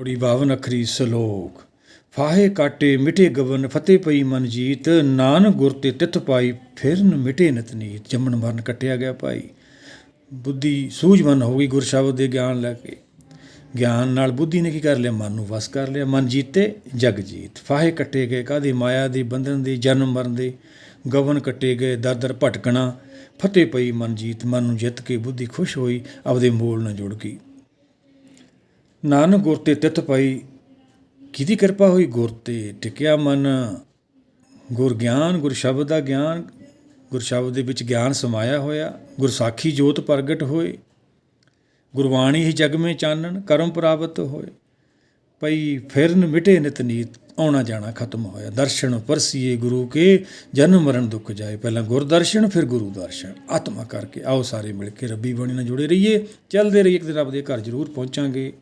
ਬੜੀ ਬਾਵਨ ਅਖਰੀ ਸਲੋਕ, ਫਾਹੇ ਕਾਟੇ ਮਿਟੇ ਗਵਨ, ਫਤਿਹ ਪਈ ਮਨ ਜੀਤ, ਨਾਨਕ ਗੁਰ ਤੇ ਤਿਥ ਪਾਈ, ਫਿਰਨ ਮਿਟੇ ਨਤਨੀਤ ਜੰਮਣ ਮਰਨ ਕਟਿਆ ਗਿਆ ਭਾਈ। ਬੁੱਧੀ ਸੂਝਵਾਨ ਹੋ ਗਈ ਗੁਰ ਸ਼ਬਦ ਦੇ ਗਿਆਨ ਲੈ ਕੇ। ਗਿਆਨ ਨਾਲ ਬੁੱਧੀ ਨੇ ਕੀ ਕਰ ਲਿਆ? ਮਨ ਨੂੰ ਵਸ ਕਰ ਲਿਆ। ਮਨ ਜੀਤੇ, ਜਗ ਜੀਤ। ਫਾਹੇ ਕੱਟੇ ਗਏ ਕਾਦੀ ਮਾਇਆ ਦੇ ਬੰਧਨ ਦੇ, ਜਨਮ ਮਰਨ ਦੇ। ਗਵਨ ਕੱਟੇ ਗਏ, ਦਰ ਦਰ ਭਟਕਣਾ। ਫਤਿਹ ਪਈ ਮਨ ਜੀਤ। ਮਨ ਨੂੰ ਜਿੱਤ ਕੇ ਬੁੱਧੀ ਖੁਸ਼ ਹੋਈ, ਆਪਦੇ ਮੂਲ ਨਾਲ ਜੁੜ ਗਈ। ਨਾਨਕ ਗੁਰ ਤੇ ਤਿਤ ਪਾਈ, ਕਿਹਦੀ ਕਿਰਪਾ ਹੋਈ ਗੁਰ ਤੇ ਟਿਕਿਆ ਮਨ? ਗੁਰ ਗਿਆਨ, ਗੁਰ ਸ਼ਬਦ ਦਾ ਗਿਆਨ, ਗੁਰ ਸ਼ਬਦ ਦੇ ਵਿੱਚ ਗਿਆਨ ਸਮਾਇਆ ਹੋਇਆ, ਗੁਰ ਸਾਖੀ ਜੋਤ ਪ੍ਰਗਟ ਹੋਏ। ਗੁਰਬਾਣੀ ਹੀ ਜਗ ਮੇ ਚਾਨਣ, ਕਰਮ ਪ੍ਰਾਪਤ ਹੋਏ। ਪਈ ਫਿਰਨ ਮਿਟੇ ਨਿਤ ਨੀਤ, ਆਉਣਾ ਜਾਣਾ ਖਤਮ ਹੋਇਆ। ਦਰਸ਼ਨ ਪਰਸੀਏ ਗੁਰੂ ਕੇ, ਜਨਮ ਮਰਨ ਦੁੱਖ ਜਾਏ। ਪਹਿਲਾਂ ਗੁਰ ਦਰਸ਼ਨ, ਫਿਰ ਗੁਰੂ ਦਰਸ਼ਨ। ਆਤਮਾ ਕਰਕੇ ਆਓ ਸਾਰੇ ਮਿਲ ਕੇ, ਰੱਬੀ ਬਾਣੀ ਨਾਲ ਜੁੜੇ ਰਹੀਏ। ਚੱਲਦੇ ਰਹੀਏ, ਇੱਕ ਦਿਨ ਰੱਬ ਦੇ ਘਰ ਜ਼ਰੂਰ ਪਹੁੰਚਾਂਗੇ।